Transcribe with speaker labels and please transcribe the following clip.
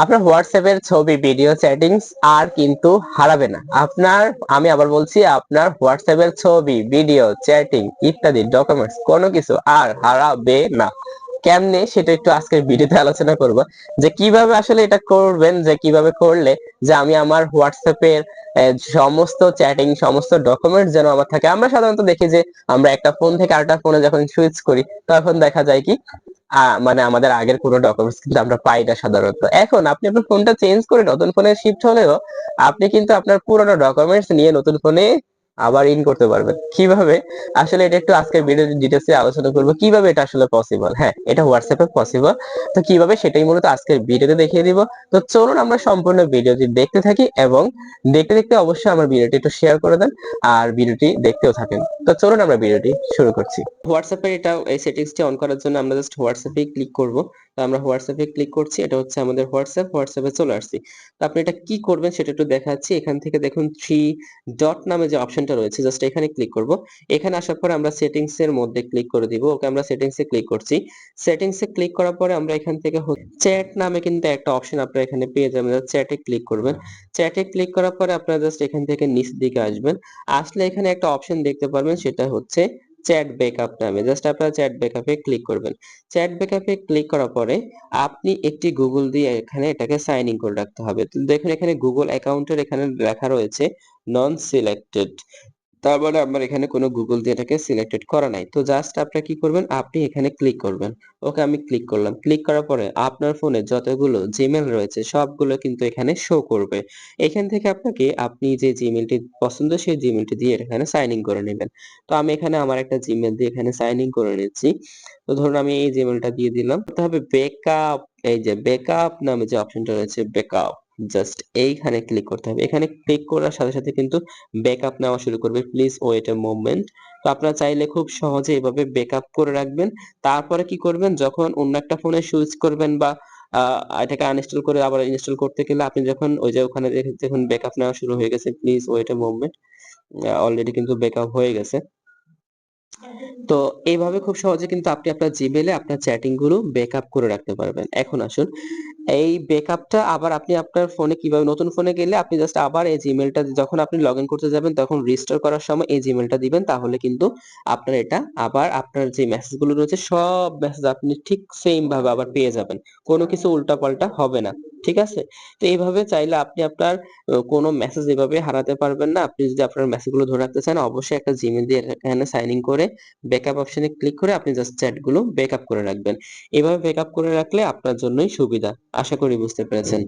Speaker 1: আপনার হোয়াটসঅ্যাপের ছবি ভিডিও চ্যাটিংস আর কিন্তু হারাবে না। আপনার, আমি আবার বলছি, আপনার হোয়াটসঅ্যাপের ছবি ভিডিও চ্যাটিং ইত্যাদি ডকুমেন্টস কোনো কিছু আর হারাবে না। কেমনে? সেটা একটু আজকের ভিডিওতে আলোচনা করব। যে কীভাবে আসলে এটা করবেন, যে কীভাবে করলে যে আমি আমার হোয়াটসঅ্যাপের সমস্ত চ্যাটিং সমস্ত ডকুমেন্টস যেন আমার থাকে। আমরা সাধারণত দেখি যে আমরা একটা ফোন থেকে আরেকটা ফোনে যখন সুইচ করি, তখন দেখা যায় কি মানে আমাদের আগের কোনো ডকুমেন্টস কিন্তু আমরা পাই না সাধারণত। এখন আপনি আপনার ফোনটা চেঞ্জ করে নতুন ফোনে শিফট হলেও আপনি কিন্তু আপনার পুরোনো ডকুমেন্টস নিয়ে নতুন ফোনে আবার ইন করতে পারবেন। কীভাবে? আসলে এটা একটু আজকের ভিডিও ডিটেলসে আলোচনা করব। কীভাবে এটা আসলে পসিবল হ্যাঁ এটা হোয়াটসঅ্যাপে পসিবল তো কীভাবে? সেটাই মূলত আজকের ভিডিওতে দেখিয়ে দিব। তো চলুন আমরা সম্পূর্ণ ভিডিওটি দেখতে থাকি এবং দেখতে দেখতে অবশ্যই আমার ভিডিওটি একটু শেয়ার করে দেন আর ভিডিওটি দেখতেও থাকেন। তো চলুন আমরা ভিডিওটি শুরু করছি। হোয়াটসঅ্যাপের এটা, এই সেটিংসটি অন করার জন্য আমরা জাস্ট হোয়াটসঅ্যাপে ক্লিক করব। তো আমরা হোয়াটসঅ্যাপে ক্লিক করছি, এটা হচ্ছে আমাদের হোয়াটসঅ্যাপ, হোয়াটসঅ্যাপে চলে আসছি। তো আপনি এটা কি করবেন সেটা একটু দেখাচ্ছি। এখান থেকে দেখুন থ্রি ডট নামে যে অপশনটা রয়েছে জাস্ট এখানে ক্লিক করব। এখানে আসার পরে আমরা সেটিংস এর মধ্যে ক্লিক করে দিব। ওকে, আমরা সেটিংস এ ক্লিক করছি। সেটিংস এ ক্লিক করার পরে আমরা এখান থেকে চ্যাট নামে কিন্তু একটা অপশন আপনারা এখানে পেয়ে যাবেন। চ্যাটে ক্লিক করবেন। চ্যাটে ক্লিক করার পরে আপনারা জাস্ট এখান থেকে নিচ দিকে আসবেন। আসলে এখানে একটা অপশন দেখতে পারবেন, সেটা হচ্ছে চ্যাট ব্যাকআপ নামে। জাস্ট আপনারা চ্যাট ব্যাকআপে ক্লিক করবেন। চ্যাট ব্যাকআপে ক্লিক করার পরে আপনি একটি গুগল দিয়ে এখানে এটাকে সাইন ইন করে রাখতে হবে। তো দেখুন, এখানে গুগল অ্যাকাউন্টের এখানে লেখা রয়েছে নন সিলেক্টেড তার মানে আমার এখানে কোনো গুগল দিয়ে এটাকে সিলেক্টেড করা নাই। তো জাস্ট আপনারা কি করবেন? আপনি এখানে ক্লিক করবেন। ওকে, আমি ক্লিক করলাম। ক্লিক করার পরে আপনার ফোনে যতগুলো জিমেল রয়েছে, সবগুলো কিন্তু এখানে শো করবে। এখান থেকে আপনাকে আপনি যে জিমেলটি পছন্দ, সেই জিমেলটি দিয়ে এখানে সাইন ইন করে নেবেন। তো আমি এখানে আমার একটা জিমেল দিয়ে এখানে সাইন ইন করে নিচ্ছি। তো ধরুন আমি এই জিমেলটা দিয়ে দিলাম। করতে হবে ব্যাকআপ এই যে ব্যাকআপ নামে যে অপশনটা রয়েছে ব্যাকআপ জাস্ট এইখানে ক্লিক করতে হবে। এখানে ক্লিক করার সাথে সাথে কিন্তু ব্যাকআপ নেওয়া শুরু করবে। প্লিজ ওয়েট এ মোমেন্ট তো আপনারা চাইলে খুব সহজে এভাবে ব্যাকআপ করে রাখবেন। তারপরে কি করবেন? যখন অন্য একটা ফোনে সুইচ করবেন বা এটাকে আনইনস্টল করে আবার ইনস্টল করতে গেলে আপনি যখন ওই যে ওখানে দেখে- দেখুন ব্যাকআপ নেওয়া শুরু হয়ে গেছে। Please wait a moment already কিন্তু ব্যাকআপ হয়ে গেছে। তো এইভাবে খুব সহজে কিন্তু আপনি আপনার জিমেলে আপনার চ্যাটিংগুলো ব্যাকআপ করে রাখতে পারবেন। এখন আসুন, এই ব্যাকআপটা আবার আপনি আপনার ফোনে কীভাবে, নতুন ফোনে গেলে আপনি জাস্ট আবার এই জিমেলটা যখন আপনি লগ ইন করতে যাবেন, তখন রেজিস্টার করার সময় এই জিমেলটা দিবেন, তাহলে কিন্তু আপনার এটা আবার আপনার যে মেসেজগুলো রয়েছে, সব মেসেজ আপনি ঠিক সেম ভাবে আবার পেয়ে যাবেন। কোনো কিছু উল্টাপাল্টা হবে না। ঠিক আছে? তো এইভাবে চাইলে আপনি আপনার কোনো মেসেজ এভাবে হারাতে পারবেন না। আপনি যদি আপনার মেসেজগুলো ধরে রাখতে চান, অবশ্যই একটা জিমেল দিয়ে এখানে সাইন ইন করে ব্যাকআপ অপশনে ক্লিক করে আপনি জাস্ট চ্যাটগুলো ব্যাকআপ করে রাখবেন। এভাবে ব্যাকআপ করে রাখলে আপনার জন্যই সুবিধা। আশা করি বুঝতে পেরেছেন।